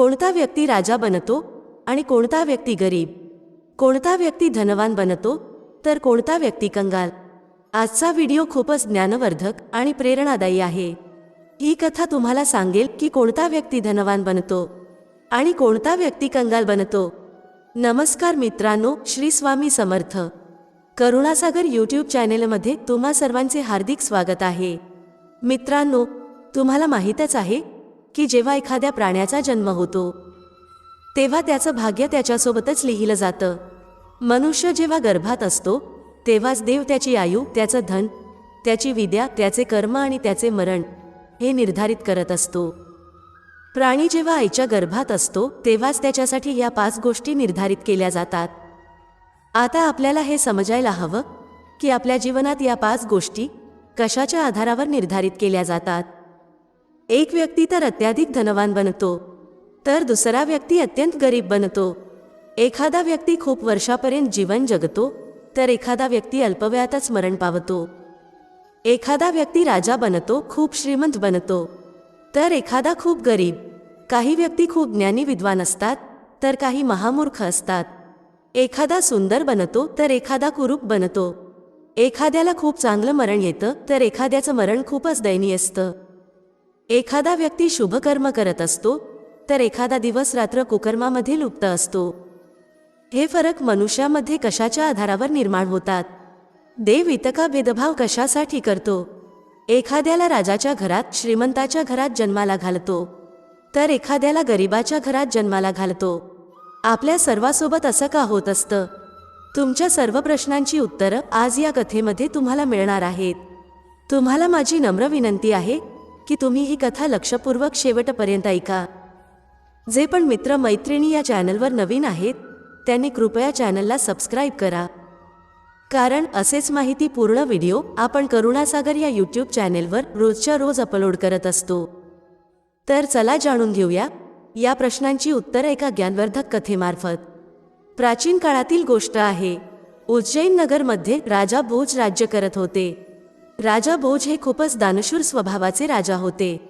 कोणता व्यक्ती राजा बनतो आणि कोणता व्यक्ती गरीब? कोणता व्यक्ती धनवान बनतो तर कोणता व्यक्ती कंगाल? आजचा व्हिडिओ खूपच ज्ञानवर्धक आणि प्रेरणादायी आहे. ही कथा तुम्हाला सांगेल की कोणता व्यक्ती धनवान बनतो आणि कोणता व्यक्ती कंगाल बनतो. नमस्कार मित्रांनो श्री स्वामी समर्थ. करुणासागर यूट्यूब चॅनेलमध्ये तुम्हा सर्वांचे हार्दिक स्वागत आहे. मित्रांनो तुम्हाला माहीतच आहे की जेव्हा एखाद्या प्राण्याचा जन्म होतो तेव्हा त्याचं भाग्य त्याच्यासोबतच लिहिलं जातं. मनुष्य जेव्हा गर्भात असतो तेव्हाच देव त्याची आयु त्याचं धन त्याची विद्या त्याचे कर्म आणि त्याचे मरण हे निर्धारित करत असतो. प्राणी जेव्हा आईच्या गर्भात असतो तेव्हाच त्याच्यासाठी या पाच गोष्टी निर्धारित केल्या जातात. आता आपल्याला हे समजायला हवं की आपल्या जीवनात या पाच गोष्टी कशाच्या आधारावर निर्धारित केल्या जातात? एक व्यक्ती तर अत्याधिक धनवान बनतो तर दुसरा व्यक्ती अत्यंत गरीब बनतो. एखादा व्यक्ती खूप वर्षापर्यंत जीवन जगतो तर एखादा व्यक्ती अल्पवयातच मरण पावतो. एखादा व्यक्ती राजा बनतो खूप श्रीमंत बनतो तर एखादा खूप गरीब. काही व्यक्ती खूप ज्ञानी विद्वान असतात तर काही महामूर्ख असतात. एखादा सुंदर बनतो तर एखादा कुरूप बनतो. एखाद्याला खूप चांगलं मरण येतं तर एखाद्याचं मरण खूपच दयनीय असतं. एखादा व्यक्ती शुभकर्म करत असतो तर एखादा दिवस रात्र कुकर्मामध्ये लुप्त असतो. हे फरक मनुष्यामध्ये कशाच्या आधारावर निर्माण होतात? देव इतका भेदभाव कशासाठी करतो? एखाद्याला राजाच्या घरात श्रीमंताच्या घरात जन्माला घालतो तर एखाद्याला गरिबाच्या घरात जन्माला घालतो. आपल्या सर्वासोबत असं का होत असतं? तुमच्या सर्व प्रश्नांची उत्तरं आज या कथेमध्ये तुम्हाला मिळणार आहेत. तुम्हाला माझी नम्र विनंती आहे की तुम्ही ही कथा लक्षपूर्वक शेवटपर्यंत ऐका. जे पण मित्र मैत्रिणी या चॅनलवर नवीन आहेत त्यांनी कृपया चॅनलला सबस्क्राईब करा. कारण असेच माहिती पूर्ण व्हिडिओ आपण करुणासागर या यूट्यूब चॅनेलवर रोजच्या रोज अपलोड करत असतो. तर चला जाणून घेऊया या प्रश्नांची उत्तरं एका ज्ञानवर्धक कथेमार्फत. प्राचीन काळातील गोष्ट आहे उज्जैन नगरमध्ये राजा भोज राज्य करत होते. राजा भोज हे खूपच दानशूर स्वभावाचे राजा होते.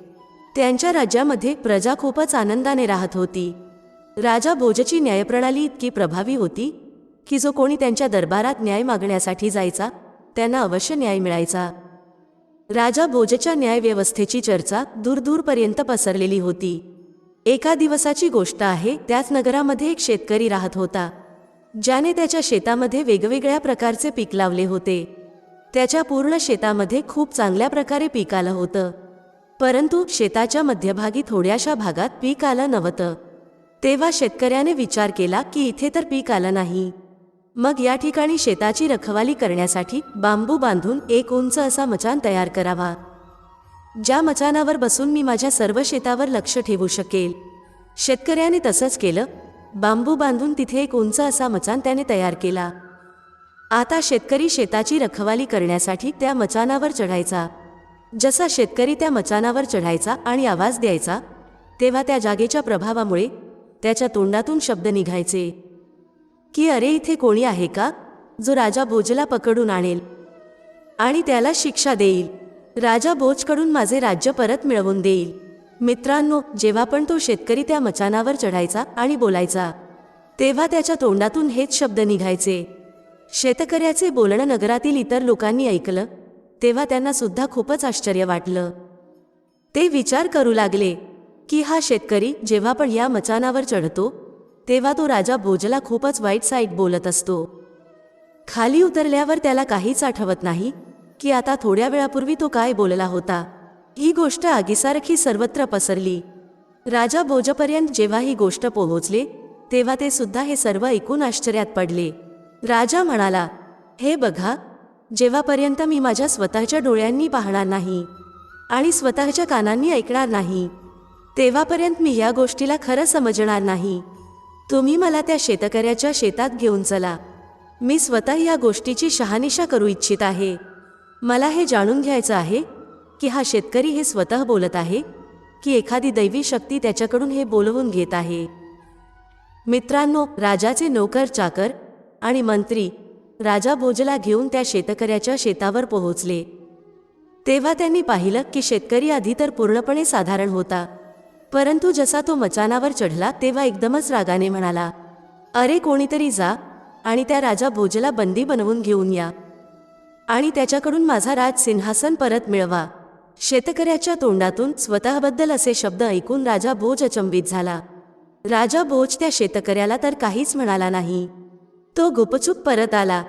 त्यांच्या राज्यामध्ये प्रजा खूपच आनंदाने राहत होती. राजा भोजची न्यायप्रणाली इतकी प्रभावी होती की जो कोणी त्यांच्या दरबारात न्याय मागण्यासाठी जायचा त्यांना अवश्य न्याय मिळायचा. राजा भोजच्या न्यायव्यवस्थेची चर्चा दूरदूरपर्यंत पसरलेली होती. एका दिवसाची गोष्ट आहे त्याच नगरामध्ये एक शेतकरी राहत होता. ज्याने त्याच्या शेतामध्ये वेगवेगळ्या प्रकारचे पीक लावले होते. त्याच्या पूर्ण शेतामध्ये खूप चांगल्या प्रकारे पीक आलं होतं. परंतु शेताच्या मध्यभागी थोड्याशा भागात पीक आलं नव्हतं. तेव्हा शेतकऱ्याने विचार केला की इथे तर पीक आलं नाही. मग या ठिकाणी शेताची रखवाली करण्यासाठी बांबू बांधून एक उंच असा मचान तयार करावा. ज्या मचानावर बसून मी माझ्या सर्व शेतावर लक्ष ठेवू शकेल. शेतकऱ्याने तसंच केलं. बांबू बांधून तिथे एक उंच असा मचान त्याने तयार केला. आता शेतकरी शेताची रखवाली करण्यासाठी त्या मचानावर चढायचा. जसा शेतकरी त्या मचानावर चढायचा आणि आवाज द्यायचा तेव्हा त्या जागेच्या प्रभावामुळे त्याच्या तोंडातून शब्द निघायचे. की अरे इथे कोणी आहे का? जो राजा भोजला पकडून आणेल. आणि त्याला शिक्षा देईल. राजा भोजकडून माझे राज्य परत मिळवून देईल. मित्रांनो जेव्हा पण तो शेतकरी त्या मचानावर चढायचा आणि बोलायचा तेव्हा त्याच्या तोंडातून हेच शब्द निघायचे. शेतकऱ्याचे बोलणं नगरातील इतर लोकांनी ऐकलं तेव्हा त्यांना सुद्धा खूपच आश्चर्य वाटलं. ते विचार करू लागले की हा शेतकरी जेव्हा पण या मचानावर चढतो तेव्हा तो राजा भोजला खूपच वाईट साईट बोलत असतो. खाली उतरल्यावर त्याला काहीच आठवत नाही की आता थोड्या वेळापूर्वी तो काय बोलला होता. ही गोष्ट आगीसारखी सर्वत्र पसरली. राजा भोजपर्यंत जेव्हा ही गोष्ट पोहोचले तेव्हा ते सुद्धा हे सर्व ऐकून आश्चर्यात पडले. राजा म्हणाला हे बघा जेव्हापर्यंत मी माझ्या स्वतःच्या डोळ्यांनी पाहणार नाही आणि स्वतःच्या कानांनी ऐकणार नाही तेव्हापर्यंत मी या गोष्टीला खरं समजणार नाही. तुम्ही मला त्या शेतकऱ्याच्या शेतात घेऊन चला. मी स्वतः या गोष्टीची शहानिशा करू इच्छित आहे. मला हे जाणून घ्यायचं आहे की हा शेतकरी हे स्वतः बोलत आहे की एखादी दैवी शक्ती त्याच्याकडून हे बोलवून घेत आहे. मित्रांनो राजाचे नोकर चाकर आणि मंत्री राजा भोजला घेऊन त्या शेतकऱ्याच्या शेतावर पोहोचले. तेव्हा त्यांनी पाहिलं की शेतकरी आधी तर पूर्णपणे साधारण होता. परंतु जसा तो मचानावर चढला तेव्हा एकदमच रागाने म्हणाला अरे कोणीतरी जा आणि त्या राजा भोजला बंदी बनवून घेऊन या आणि त्याच्याकडून माझा राज सिंहासन परत मिळवा. शेतकऱ्याच्या तोंडातून स्वतःबद्दल असे शब्द ऐकून राजा भोज अचंबित झाला. राजा भोज त्या शेतकऱ्याला तर काहीच म्हणाला नाही. तो गुपचूप परत आला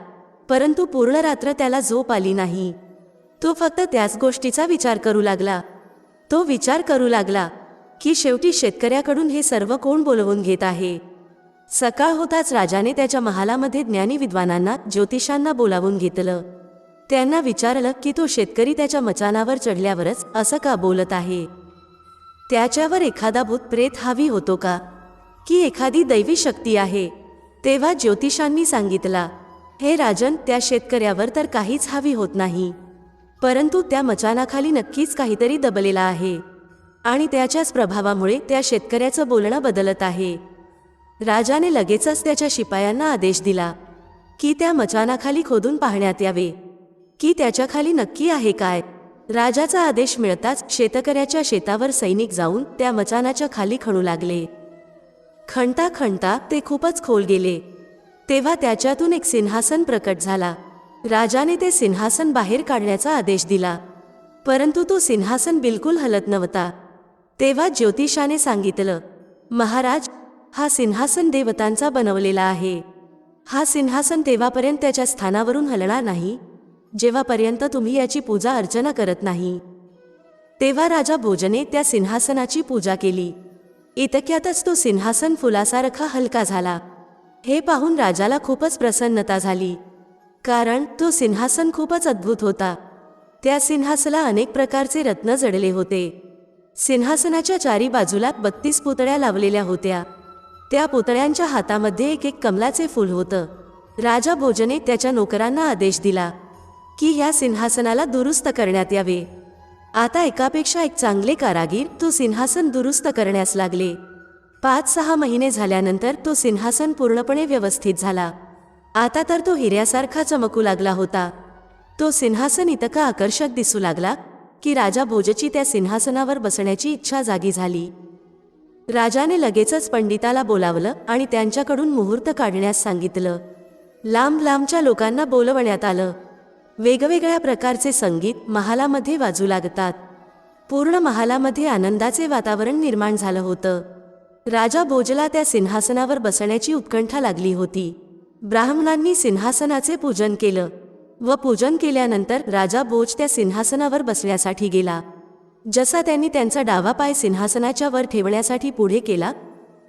परंतु पूर्ण रात्र त्याला झोप आली नाही. तो फक्त त्याच गोष्टीचा विचार करू लागला. तो विचार करू लागला की शेवटी शेतकऱ्याकडून हे सर्व कोण बोलवून घेत आहे? सकाळ होताच राजाने त्याच्या महालामध्ये ज्ञानी विद्वानांना ज्योतिषांना बोलावून घेतलं. त्यांना विचारलं की तो शेतकरी त्याच्या मचानावर चढल्यावरच असं का बोलत आहे? त्याच्यावर एखादा भूत प्रेत हावी होतो का? की एखादी दैवी शक्ती आहे? तेव्हा ज्योतिषांनी सांगितला हे राजन त्या शेतकऱ्यावर तर काहीच हवी होत नाही. परंतु त्या मचानाखाली नक्कीच काहीतरी दबलेला आहे आणि त्याच्याच प्रभावामुळे त्या शेतकऱ्याचं बोलणं बदलत आहे. राजाने लगेचच त्याच्या शिपायांना आदेश दिला की त्या मचानाखाली खोदून पाहण्यात यावे. की त्याच्याखाली नक्की आहे काय? राजाचा आदेश मिळताच शेतकऱ्याच्या शेतावर सैनिक जाऊन त्या मचानाच्या खाली खणू लागले. खणता खणता ते खूपच खोल गेले. तेव्हा त्याच्यातून एक सिंहासन प्रकट झाला. राजाने ते सिंहासन बाहेर काढण्याचा आदेश दिला. परंतु तो सिंहासन बिलकुल हलत नव्हता. तेव्हा ज्योतिषाने सांगितलं महाराज हा सिंहासन देवतांचा बनवलेला आहे. हा सिंहासन तेव्हापर्यंत त्याच्या स्थानावरून हलणार नाही. जेव्हापर्यंत तुम्ही याची पूजा अर्चना करत नाही. तेव्हा राजा भोजने त्या सिंहासनाची पूजा केली. इतक्यातच तो सिंहासन फुलासारखा हलका झाला. हे पाहून राजाला खूपच प्रसन्नता झाली. कारण तो सिंहासन खूपच अद्भुत होता. त्या सिंहासला अनेक प्रकारचे रत्न जडले होते. सिंहासनाच्या चारी बाजूला बत्तीस पुतळ्या लावलेल्या होत्या. त्या पुतळ्यांच्या हातामध्ये एक एक कमलाचे फूल होतं. राजा भोजने त्याच्या नोकरांना आदेश दिला की ह्या सिंहासनाला दुरुस्त करण्यात यावे. आता एकापेक्षा एक चांगले कारागीर तो सिंहासन दुरुस्त करण्यास लागले. पाच सहा महिने झाल्यानंतर तो सिंहासन पूर्णपणे व्यवस्थित झाला. आता तर तो हिऱ्यासारखा चमकू लागला होता. तो सिंहासन इतका आकर्षक दिसू लागला की राजा भोजची त्या सिंहासनावर बसण्याची इच्छा जागी झाली. राजाने लगेचच पंडिताला बोलावलं आणि त्यांच्याकडून मुहूर्त काढण्यास सांगितलं. लांब लांबच्या लोकांना बोलवण्यात आलं. वेगवेगळ्या प्रकारचे संगीत महालामध्ये वाजू लागतात. पूर्ण महालामध्ये आनंदाचे वातावरण निर्माण झालं होतं. राजा भोजला त्या सिंहासनावर बसण्याची उत्कंठा लागली होती. ब्राह्मणांनी सिंहासनाचे पूजन केलं व पूजन केल्यानंतर राजा भोज त्या सिंहासनावर बसण्यासाठी गेला. जसा त्यांनी त्यांचा डावा पाय सिंहासनाच्या वर ठेवण्यासाठी पुढे केला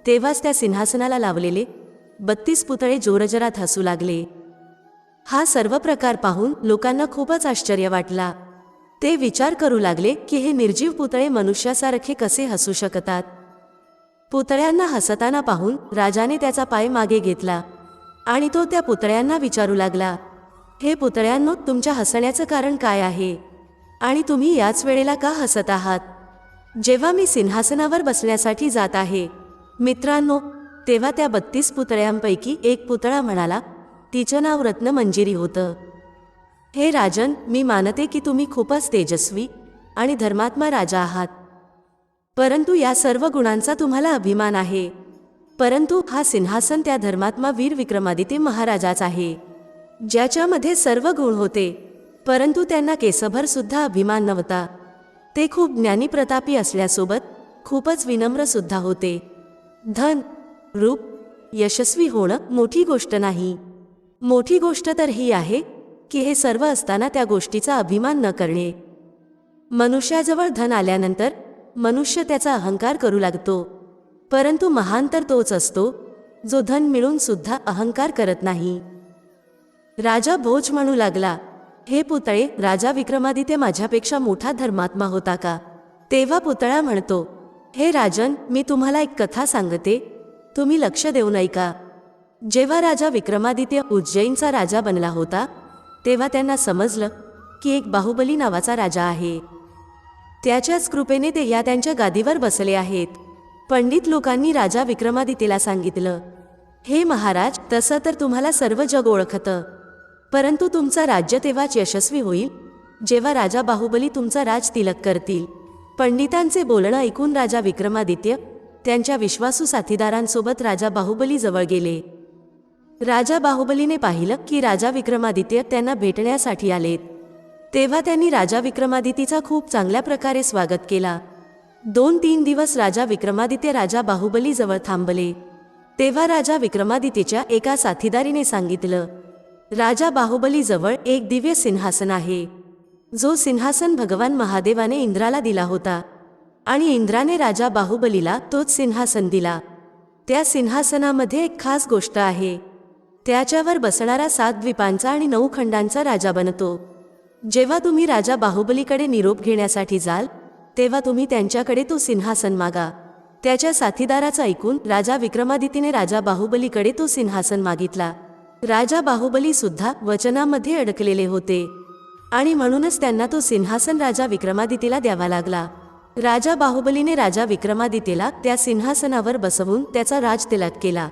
तेव्हाच त्या सिंहासनाला लावलेले बत्तीस पुतळे जोरजरात हसू लागले. हा सर्व प्रकार पाहून लोकांना खूपच आश्चर्य वाटला. ते विचार करू लागले की हे निर्जीव पुतळे मनुष्यासारखे कसे हसू शकतात? पुतळ्यांना हसताना पाहून राजाने त्याचा पाय मागे घेतला आणि तो त्या पुतळ्यांना विचारू लागला हे पुतळ्यांनो तुमच्या हसण्याचं कारण काय आहे? आणि तुम्ही याच वेळेला का हसत आहात? जेव्हा मी सिंहासनावर बसण्यासाठी जात आहे मित्रांनो तेव्हा त्या बत्तीस पुतळ्यांपैकी एक पुतळा म्हणाला तिचं नाव रत्नमंजिरी होतं. हे राजन मी मानते की तुम्ही खूपच तेजस्वी आणि धर्मात्मा राजा आहात. परंतु या सर्व गुणांचा तुम्हाला अभिमान आहे. परंतु हा सिंहासन त्या धर्मात्मा वीर विक्रमादित्य महाराजाच आहे. ज्याच्यामध्ये सर्व गुण होते परंतु त्यांना केसभर सुद्धा अभिमान नव्हता. ते खूप ज्ञानी प्रतापी असल्यासोबत खूपच विनम्र सुद्धा होते. धन रूप यशस्वी होणं मोठी गोष्ट नाही. मोठी गोष्ट तर ही आहे की हे सर्व असताना त्या गोष्टीचा अभिमान न करणे. मनुष्याजवळ धन आल्यानंतर मनुष्य त्याचा अहंकार करू लागतो. परंतु महान तर तोच असतो जो धन मिळून सुद्धा अहंकार करत नाही. राजा भोज म्हणू लागला हे पुतळे राजा विक्रमादित्य माझ्यापेक्षा मोठा धर्मात्मा होता का? तेव्हा पुतळा म्हणतो हे राजन मी तुम्हाला एक कथा सांगते. तुम्ही लक्ष देऊ ऐका जेव्हा राजा विक्रमादित्य उज्जैनचा राजा बनला होता तेव्हा त्यांना समजलं की एक बाहुबली नावाचा राजा आहे. त्याच्याच कृपेने ते या त्यांच्या गादीवर बसले आहेत. पंडित लोकांनी राजा विक्रमादित्यला सांगितलं हे महाराज तसं तर तुम्हाला सर्व जग ओळखतं. परंतु तुमचं राज्य तेव्हाच यशस्वी होईल जेव्हा राजा बाहुबली तुमचा राज तिलक करतील. पंडितांचे बोलणं ऐकून राजा विक्रमादित्य त्यांच्या विश्वासू साथीदारांसोबत राजा बाहुबलीजवळ गेले. राजा बाहुबलीने पाहिलं की राजा विक्रमादित्य त्यांना भेटण्यासाठी आलेत. तेव्हा त्यांनी राजा विक्रमादितीचा खूप चांगल्या प्रकारे स्वागत केला. दोन तीन दिवस राजा विक्रमादित्य राजा बाहुबलीजवळ थांबले. तेव्हा राजा विक्रमादित्यच्या एका साथीदारीने सांगितलं राजा बाहुबलीजवळ एक दिव्य सिंहासन आहे. जो सिंहासन भगवान महादेवाने इंद्राला दिला होता आणि इंद्राने राजा बाहुबलीला तोच सिंहासन दिला. त्या सिंहासनामध्ये एक खास गोष्ट आहे. त्याच्यावर बसणारा सात द्वीपांचा आणि नऊ खंडांचा राजा बनतो. जेव्हा तुम्ही राजा बाहुबलीकडे निरोप घेण्यासाठी जाल तेव्हा तुम्ही त्यांच्याकडे तो सिंहासन मागा. त्याच्या साथीदाराचं ऐकून राजा विक्रमादितीने राजा बाहुबलीकडे तो सिंहासन मागितला. राजा बाहुबली सुद्धा वचनामध्ये अडकलेले होते. आणि म्हणूनच त्यांना तो सिंहासन राजा विक्रमादितीला द्यावा लागला. राजा बाहुबलीने राजा विक्रमादित्यला त्या सिंहासनावर बसवून त्याचा राजतिलक केला.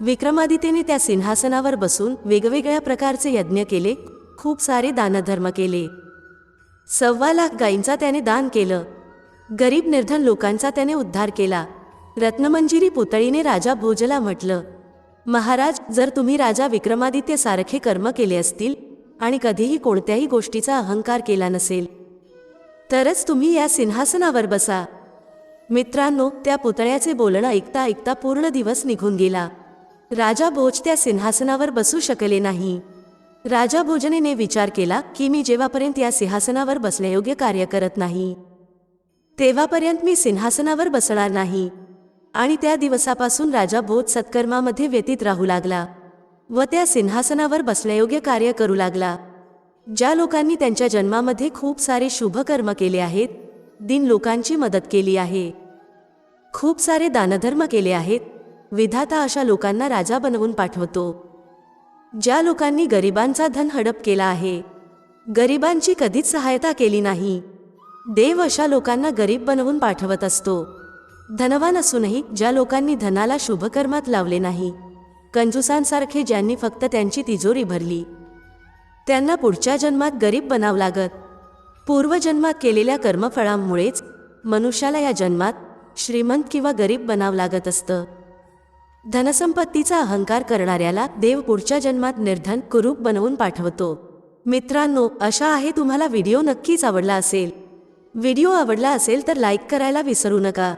विक्रमादित्यने त्या सिंहासनावर बसून वेगवेगळ्या प्रकारचे यज्ञ केले खूप सारे दानधर्म केले. सव्वा लाख गायींचा त्याने दान केलं. गरीब निर्धन लोकांचा त्याने उद्धार केला. रत्नमंजिरी पुतळीने राजा भोजला म्हटलं महाराज जर तुम्ही राजा विक्रमादित्य सारखे कर्म केले असतील आणि कधीही कोणत्याही गोष्टीचा अहंकार केला नसेल तरच तुम्ही या सिंहासनावर बसा. मित्रांनो त्या पुतळ्याचे बोलणं ऐकता ऐकता पूर्ण दिवस निघून गेला. राजा भोज त्या सिंहासनावर बसू शकले नाही. राजा भोजनेने विचार केला की मी जेव्हापर्यंत या सिंहासनावर बसण्यायोग्य कार्य करत नाही तेव्हापर्यंत मी सिंहासनावर बसणार नाही. आणि त्या दिवसापासून राजा भोज सत्कर्मामध्ये व्यतीत राहू लागला व त्या सिंहासनावर बसण्यायोग्य कार्य करू लागला. ज्या लोकांनी त्यांच्या जन्मामध्ये खूप सारे शुभकर्म केले आहेत दिन लोकांची मदत केली आहे. खूप सारे दानधर्म केले आहेत विधाता अशा लोकांना राजा बनवून पाठवतो. ज्या लोकांनी गरिबांचा धन हडप केला आहे गरिबांची कधीच सहायता केली नाही. देव अशा लोकांना गरीब बनवून पाठवत असतो. धनवान असूनही ज्या लोकांनी धनाला शुभकर्मात लावले नाही कंजुसांसारखे ज्यांनी फक्त त्यांची तिजोरी भरली त्यांना पुढच्या जन्मात गरीब बनावं लागत. पूर्वजन्मात केलेल्या कर्मफळांमुळेच मनुष्याला या जन्मात श्रीमंत किंवा गरीब बनावं लागत असतं. धनसंपत्तीचा अहंकार करणाऱ्याला देव पुढच्या जन्मात निर्धन कुरूप बनवून पाठवतो. मित्रांनो अशा आहे तुम्हाला व्हिडिओ नक्कीच आवडला असेल. व्हिडिओ आवडला असेल तर लाईक करायला विसरू नका.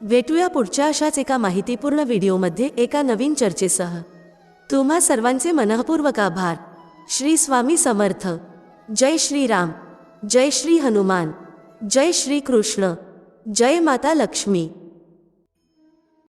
भेटूया पुढच्या अशाच एका माहितीपूर्ण व्हिडिओमध्ये एका नवीन चर्चेसह. तुम्हा सर्वांचे मनःपूर्वक आभार. श्री स्वामी समर्थ. जय श्रीराम जय श्री हनुमान. जय श्री कृष्ण. जय माता लक्ष्मी.